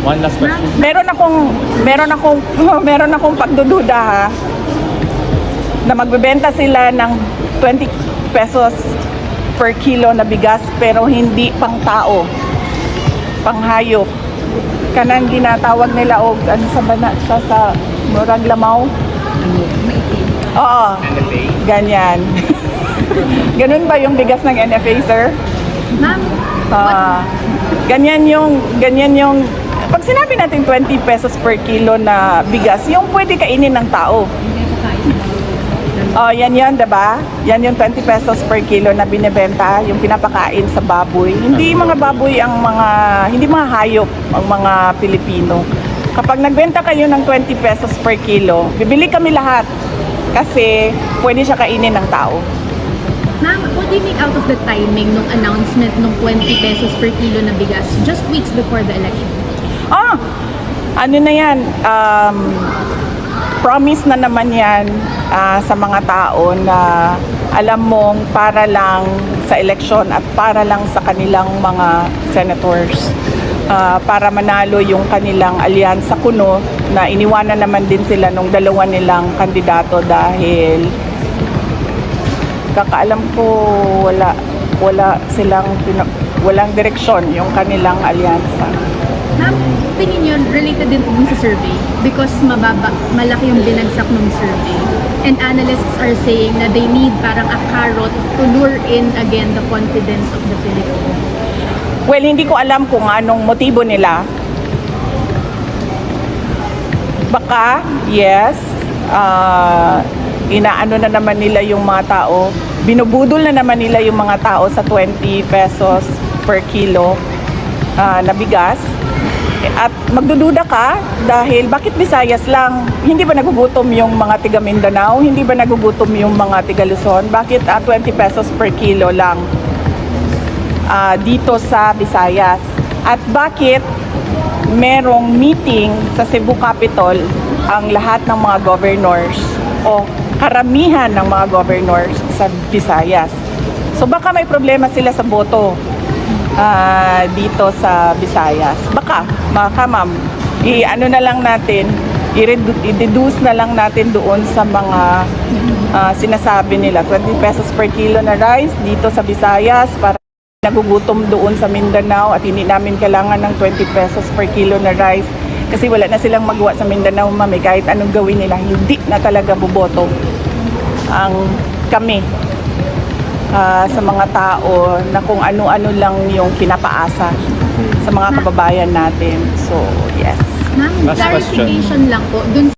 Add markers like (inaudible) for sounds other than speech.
One last question. Meron akong meron akong (laughs) meron akong pagdududa ha na magbebenta sila ng 20 pesos per kilo na bigas pero hindi pang tao. Pang hayop. Kanang ginatawag nila og ano sa bana siya sa murag lamaw. Oo. NFA. Ganyan. (laughs) Ganun ba yung bigas ng NFA, sir? Ma'am, Ah, ganyan yung ganyan yung pag sinabi natin 20 pesos per kilo na bigas, yung pwede kainin ng tao. Oh, yan yan, 'di ba? Yan yung 20 pesos per kilo na binebenta, yung pinapakain sa baboy. Hindi mga baboy ang mga hindi mga hayop ang mga Pilipino. Kapag nagbenta kayo ng 20 pesos per kilo, bibili kami lahat kasi pwede siya kainin ng tao. ma'am, what do you make out of the timing nung announcement nung 20 pesos per kilo na bigas just weeks before the election? Ah, ano na yan, um, promise na naman yan ah, sa mga tao na alam mong para lang sa eleksyon at para lang sa kanilang mga senators. Ah, para manalo yung kanilang alyansa kuno na iniwanan naman din sila nung dalawa nilang kandidato dahil kakaalam ko wala wala silang walang direksyon yung kanilang alyansa. Opinion related din po sa survey because mababa, malaki yung binagsak ng survey. And analysts are saying na they need parang a carrot to lure in again the confidence of the Philippines. Well, hindi ko alam kung anong motibo nila. Baka, yes, ah, inaano na naman nila yung mga tao, binubudol na naman nila yung mga tao sa 20 pesos per kilo ah, na bigas. At magdududa ka dahil bakit Visayas lang? Hindi ba nagugutom yung mga tiga Mindanao? Hindi ba nagugutom yung mga tiga Luzon? Bakit ah, 20 pesos per kilo lang? ah, dito sa Visayas. At bakit merong meeting sa Cebu Capitol ang lahat ng mga governors o karamihan ng mga governors sa Visayas. So baka may problema sila sa boto ah, dito sa Visayas. Baka, baka ma'am, i-ano na lang natin, i-deduce na lang natin doon sa mga ah, sinasabi nila, 20 pesos per kilo na rice dito sa Visayas para nagugutom doon sa Mindanao at hindi namin kailangan ng 20 pesos per kilo na rice kasi wala na silang magawa sa Mindanao mami kahit anong gawin nila hindi na talaga boboto ang kami ah, sa mga tao na kung ano-ano lang yung pinapaasa sa mga kababayan natin. So yes. Ma'am, Last question. clarification lang po. Dun